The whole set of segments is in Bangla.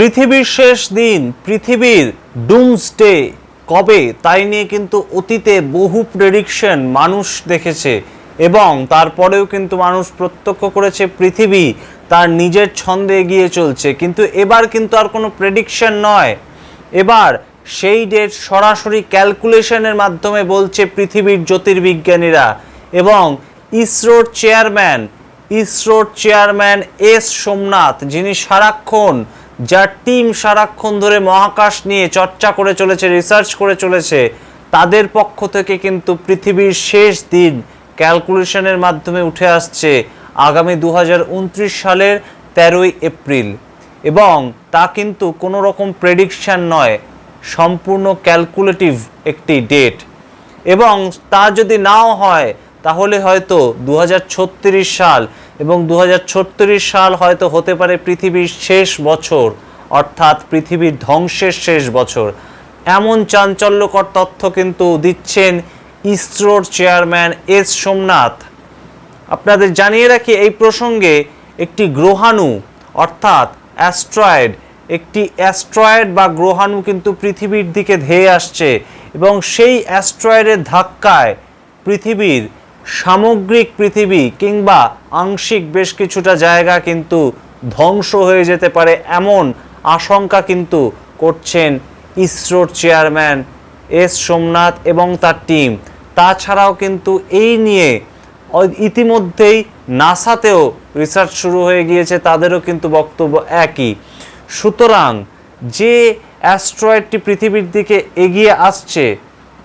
পৃথিবীর শেষ দিন, পৃথিবীর ডুমসডে কবে? তাই নিয়ে কিন্তু অতীতে বহু প্রেডিকশন মানুষ দেখেছে এবং তারপরেও কিন্তু মানুষ প্রত্যক্ষ করেছে পৃথিবী তার নিজের ছন্দে এগিয়ে চলছে। কিন্তু এবার কিন্তু আর কোনো প্রেডিকশন নয়। এবার সেই ডেট সরাসরি ক্যালকুলেশনের মাধ্যমে বলছে পৃথিবীর জ্যোতির্বিজ্ঞানীরা এবং ইসরোর চেয়ারম্যান ইসরোর চেয়ারম্যান এস সোমনাথ, যিনি সারাক্ষণ যার টিম সারাক্ষণ ধরে মহাকাশ নিয়ে চর্চা করে চলেছে রিসার্চ করে চলেছে, তাদের পক্ষ থেকে কিন্তু পৃথিবীর শেষ দিন ক্যালকুলেশনের মাধ্যমে উঠে আসছে আগামী দু হাজার উনত্রিশ সালের তেরোই এপ্রিল। এবং তা কিন্তু কোনো রকম প্রেডিকশান নয়, সম্পূর্ণ ক্যালকুলেটিভ একটি ডেট এবং তা যদি নাও হয় তাহলে হয়তো দু হাজার ছত্রিশ সাল এবং দু সাল হয়তো হতে পারে পৃথিবীর শেষ বছর, অর্থাৎ পৃথিবীর ধ্বংসের শেষ বছর। এমন চাঞ্চল্যকর তথ্য কিন্তু দিচ্ছেন ইসরোর চেয়ারম্যান এস সোমনাথ। আপনাদের জানিয়ে রাখি, এই প্রসঙ্গে একটি গ্রহাণু, অর্থাৎ অ্যাস্ট্রয়েড, একটি অ্যাস্ট্রয়েড বা গ্রহাণু কিন্তু পৃথিবীর দিকে ধেয়ে আসছে এবং সেই অ্যাস্ট্রয়েডের ধাক্কায় পৃথিবীর সামগ্রিক পৃথিবী কিংবা আংশিক বেশ কিছুটা জায়গা কিন্তু ধ্বংস হয়ে যেতে পারে এমন আশঙ্কা কিন্তু করছেন ইসরোর চেয়ারম্যান এস সোমনাথ এবং তার টিম। তাছাড়াও কিন্তু এই নিয়ে ইতিমধ্যেই নাসাতেও রিসার্চ শুরু হয়ে গিয়েছে, তাদেরও কিন্তু বক্তব্য একই। সুতরাং যে অ্যাস্ট্রয়েডটি পৃথিবীর দিকে এগিয়ে আসছে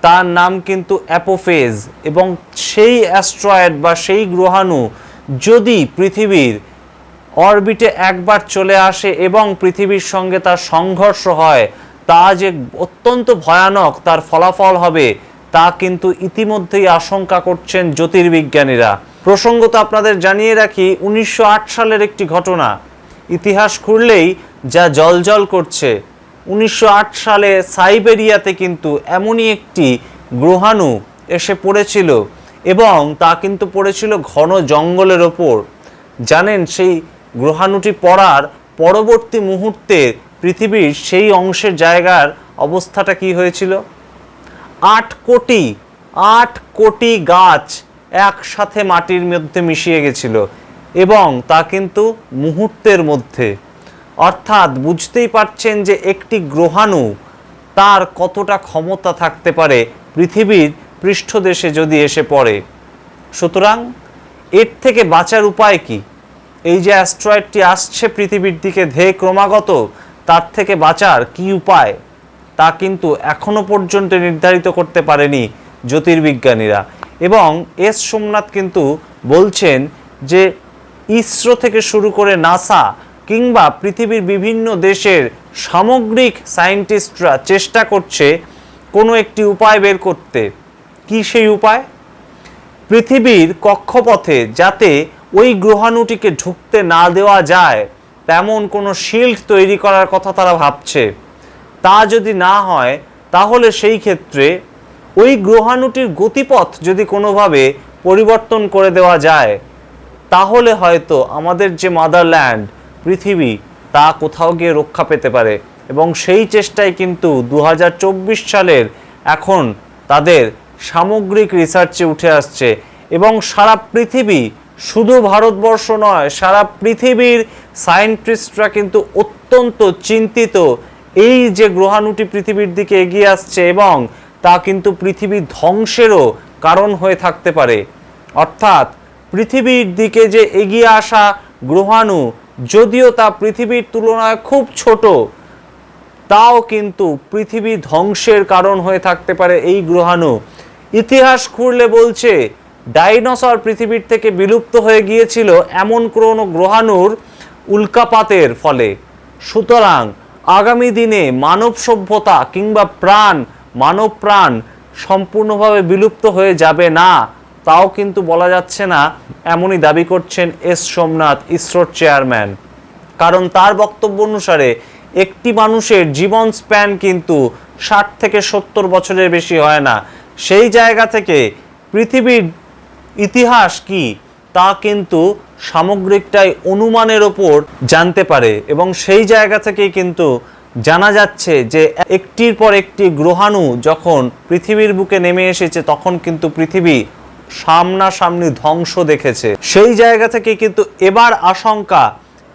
তার নাম কিন্তু অ্যাপোফেজ এবং সেই অ্যাস্ট্রয়েড বা সেই গ্রহাণু যদি পৃথিবীর অরবিটে একবার চলে আসে এবং পৃথিবীর সঙ্গে তার সংঘর্ষ হয়, তা যে অত্যন্ত ভয়ানক তার ফলাফল হবে, তা কিন্তু ইতিমধ্যেই আশঙ্কা করছেন জ্যোতির্বিজ্ঞানীরা। প্রসঙ্গত আপনাদের জানিয়ে রাখি, উনিশশো আট সালের একটি ঘটনা। ইতিহাস খুললেই যা জলজল করছে। উনিশশো আট সালে সাইবেরিয়াতে কিন্তু এমনই একটি গ্রহাণু এসে পড়েছিল এবং তা কিন্তু পড়েছিল ঘন জঙ্গলের ওপর। জানেন, সেই গ্রহাণুটি পড়ার পরবর্তী মুহূর্তে পৃথিবীর সেই অংশের জায়গার অবস্থাটা কি হয়েছিল? আট কোটি আট কোটি গাছ একসাথে মাটির মধ্যে মিশিয়ে গেছিল এবং তা কিন্তু মুহূর্তের মধ্যে অর্থাৎ বুঝতেই পারছেন যে একটি গ্রহাণু তার কতটা ক্ষমতা থাকতে পারে পৃথিবীর পৃষ্ঠদেশে যদি এসে পড়ে। সুতরাং এর থেকে বাঁচার উপায় কি? এই যে অ্যাস্ট্রয়েডটি আসছে পৃথিবীর দিকে ধেয়ে ক্রমাগত, তার থেকে বাঁচার কি উপায়? তা কিন্তু এখনও পর্যন্ত নির্ধারিত করতে পারেনি জ্যোতির্বিজ্ঞানীরা। এবং এস সোমনাথ কিন্তু বলছেন যে ইসরো থেকে শুরু করে নাসা কিংবা পৃথিবীর বিভিন্ন দেশের সামগ্রিক সায়েন্টিস্টরা চেষ্টা করছে কোনো একটি উপায় বের করতে। কি সেই উপায়? পৃথিবীর কক্ষপথে যাতে ওই গ্রহাণুটিকে ঢুকতে না দেওয়া যায়, তেমন কোনো শিল্ড তৈরি করার কথা তারা ভাবছে। তা যদি না হয়, তাহলে সেই ক্ষেত্রে ওই গ্রহাণুটির গতিপথ যদি কোনোভাবে পরিবর্তন করে দেওয়া যায়, তাহলে হয়তো আমাদের যে মাদারল্যান্ড পৃথিবী তা কোথাও গিয়ে রক্ষা পেতে পারে এবং সেই চেষ্টায় কিন্তু দু হাজার চব্বিশ সালের এখন তাদের সামগ্রিক রিসার্চে উঠে আসছে এবং সারা পৃথিবী শুধু ভারতবর্ষ নয়, সারা পৃথিবীর সায়েন্টিস্টরা কিন্তু অত্যন্ত চিন্তিত এই যে গ্রহাণুটি পৃথিবীর দিকে এগিয়ে আসছে এবং তা কিন্তু পৃথিবী ধ্বংসেরও কারণ হয়ে থাকতে পারে। অর্থাৎ পৃথিবীর দিকে যে এগিয়ে আসা গ্রহাণু যদিও তা পৃথিবীর তুলনায় খুব ছোট, তাও কিন্তু পৃথিবী ধ্বংসের কারণ হয়ে থাকতে পারে এই গ্রহাণু। ইতিহাস খুঁড়লে বলছে, ডাইনোসর পৃথিবীর থেকে বিলুপ্ত হয়ে গিয়েছিল এমন কোনো গ্রহাণুর উল্কাপাতের ফলে। সুতরাং আগামী দিনে মানব সভ্যতা কিংবা প্রাণ, মানব প্রাণ সম্পূর্ণভাবে বিলুপ্ত হয়ে যাবে না। তাও কিন্তু বলা যাচ্ছে না, এমনই দাবি করছেন এস সোমনাথ, ইসরোর চেয়ারম্যান। কারণ তার বক্তব্য অনুসারে, একটি মানুষের জীবন স্প্যান কিন্তু ষাট থেকে সত্তর বছরের বেশি হয় না। সেই জায়গা থেকে পৃথিবীর ইতিহাস কি, তা কিন্তু সামগ্রিকটাই অনুমানের ওপর জানতে পারে। এবং সেই জায়গা থেকেই কিন্তু জানা যাচ্ছে যে, একটির পর একটি গ্রহাণু যখন পৃথিবীর বুকে নেমে এসেছে, তখন কিন্তু পৃথিবী সামনাসামনি ধ্বংস দেখেছে। সেই জায়গা থেকে কিন্তু এবার আশঙ্কা,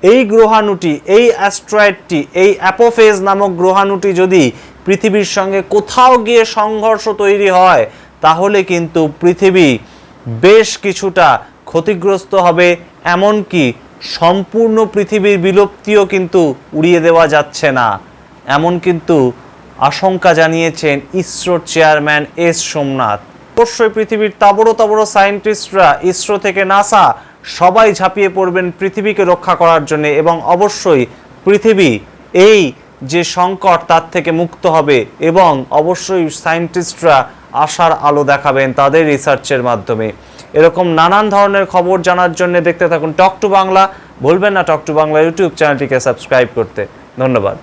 এই গ্রহাণুটি, এই অ্যাস্ট্রয়েডটি, এই অ্যাপোফেজ নামক গ্রহাণুটি যদি পৃথিবীর সঙ্গে কোথাও গিয়ে সংঘর্ষ তৈরি হয়, তাহলে কিন্তু পৃথিবী বেশ কিছুটা ক্ষতিগ্রস্ত হবে, এমনকি সম্পূর্ণ পৃথিবীর বিলুপ্তিও কিন্তু উড়িয়ে দেওয়া যাচ্ছে না। এমন কিন্তু আশঙ্কা জানিয়েছেন ইসরোর চেয়ারম্যান এস সোমনাথ। অবশ্যই পৃথিবীর তাবড়ো তাবড়ো সায়েন্টিস্টরা, ইসরো থেকে নাসা সবাই ঝাঁপিয়ে পড়বেন পৃথিবীকে রক্ষা করার জন্য এবং অবশ্যই পৃথিবী এই যে সংকট তার থেকে মুক্ত হবে এবং অবশ্যই সায়েন্টিস্টরা আশার আলো দেখাবেন তাদের রিসার্চের মাধ্যমে। এরকম নানান ধরনের খবর জানার জন্য দেখতে থাকুন টক টু বাংলা। ভুলবেন না টক টু বাংলা ইউটিউব চ্যানেলটিকে সাবস্ক্রাইব করতে। ধন্যবাদ।